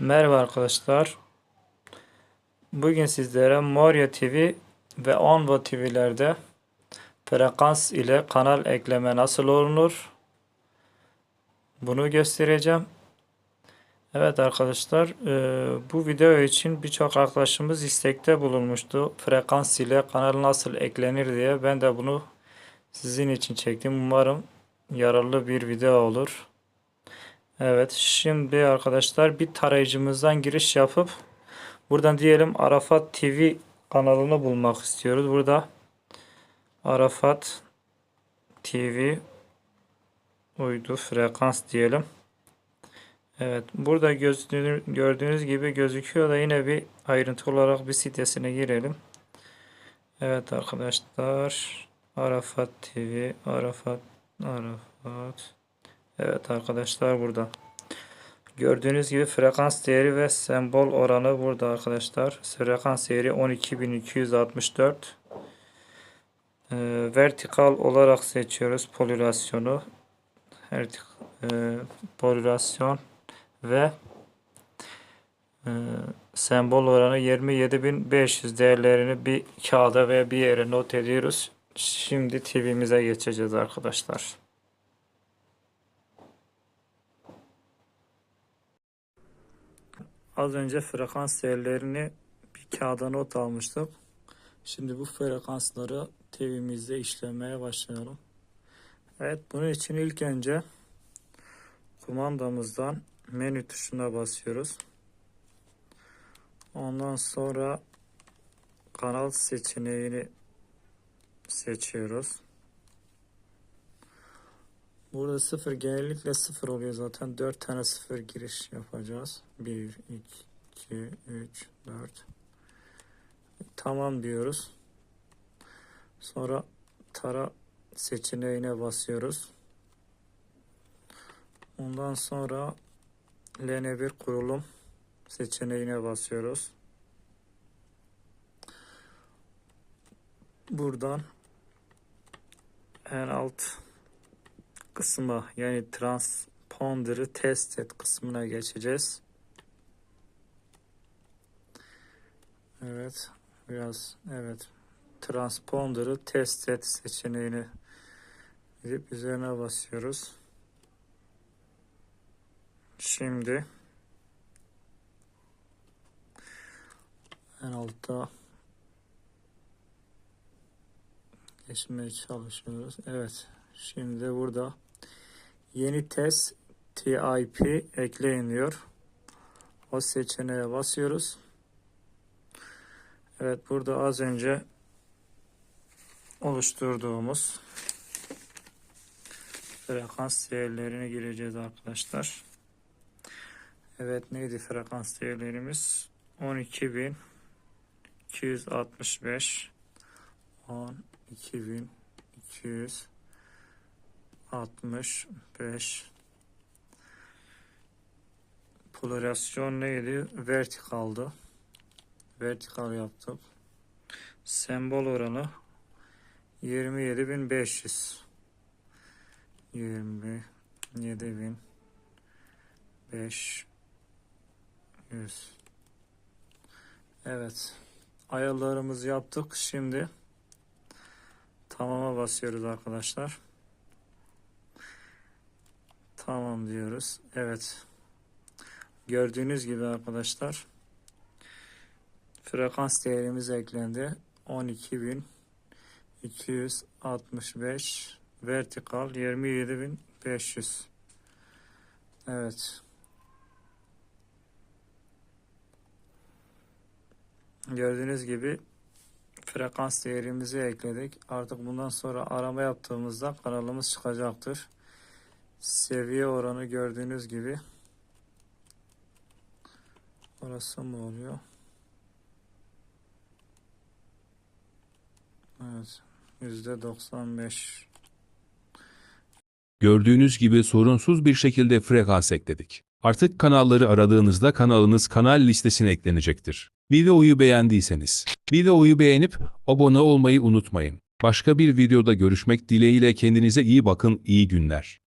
Merhaba arkadaşlar. Bugün sizlere Moria TV ve Onvo TV'lerde frekans ile kanal ekleme nasıl olunur? Bunu göstereceğim. Evet arkadaşlar, e, bu video için birçok arkadaşımız istekte bulunmuştu. Frekans ile kanal nasıl eklenir diye. Ben de bunu sizin için çektim. Umarım yararlı bir video olur. Evet, şimdi arkadaşlar bir tarayıcımızdan giriş yapıp buradan diyelim Arafat TV kanalını bulmak istiyoruz. Burada Arafat TV uydu frekans diyelim. Evet, burada gördüğünüz, gördüğünüz gibi gözüküyor da yine bir ayrıntı olarak bir sitesine girelim. Evet arkadaşlar, Arafat TV, Arafat, Arafat. Evet arkadaşlar burada. Gördüğünüz gibi frekans değeri ve sembol oranı burada arkadaşlar. Frekans değeri 12264. Ee, vertikal olarak seçiyoruz. Vertik, e, polülasyon ve e, sembol oranı 27500 değerlerini bir kağıda veya bir yere not ediyoruz. Şimdi TV'mize geçeceğiz arkadaşlar. Az önce frekans değerlerini bir kağıda not almıştık. Şimdi bu frekansları TV'mizde işlemeye başlayalım. Evet bunun için ilk önce kumandamızdan menü tuşuna basıyoruz. Ondan sonra kanal seçeneğini seçiyoruz. Burada sıfır genellikle sıfır oluyor zaten. 4 tane sıfır giriş yapacağız. 1, 2, 3, 4. Tamam diyoruz. Sonra tara seçeneğine basıyoruz. Ondan sonra LN1 kurulum seçeneğine basıyoruz. Buradan en alt kısma yani transponder'ı test et kısmına geçeceğiz. Evet biraz evet transponder'ı test et seçeneğini gidip üzerine basıyoruz. Şimdi en altta geçmeye çalışıyoruz. Evet. Şimdi burada yeni test TIP ekleyin diyor. O seçeneğe basıyoruz. Evet burada az önce oluşturduğumuz frekans değerlerini gireceğiz arkadaşlar. Evet neydi frekans değerlerimiz? 12.265 12.200 65 Polarisasyon neydi? Vertikaldı. Vertikal yaptık. Sembol oranı 27500 27500 Evet. Ayarlarımızı yaptık. Şimdi tamama basıyoruz arkadaşlar. Tamam diyoruz. Evet. Gördüğünüz gibi arkadaşlar frekans değerimiz eklendi. 12.265 vertikal 27.500 Evet. Gördüğünüz gibi frekans değerimizi ekledik. Artık bundan sonra arama yaptığımızda kanalımız çıkacaktır seviye oranı gördüğünüz gibi orası mı oluyor? Evet. Yüzde 95. Gördüğünüz gibi sorunsuz bir şekilde frekans ekledik. Artık kanalları aradığınızda kanalınız kanal listesine eklenecektir. Videoyu beğendiyseniz videoyu beğenip abone olmayı unutmayın. Başka bir videoda görüşmek dileğiyle kendinize iyi bakın, iyi günler.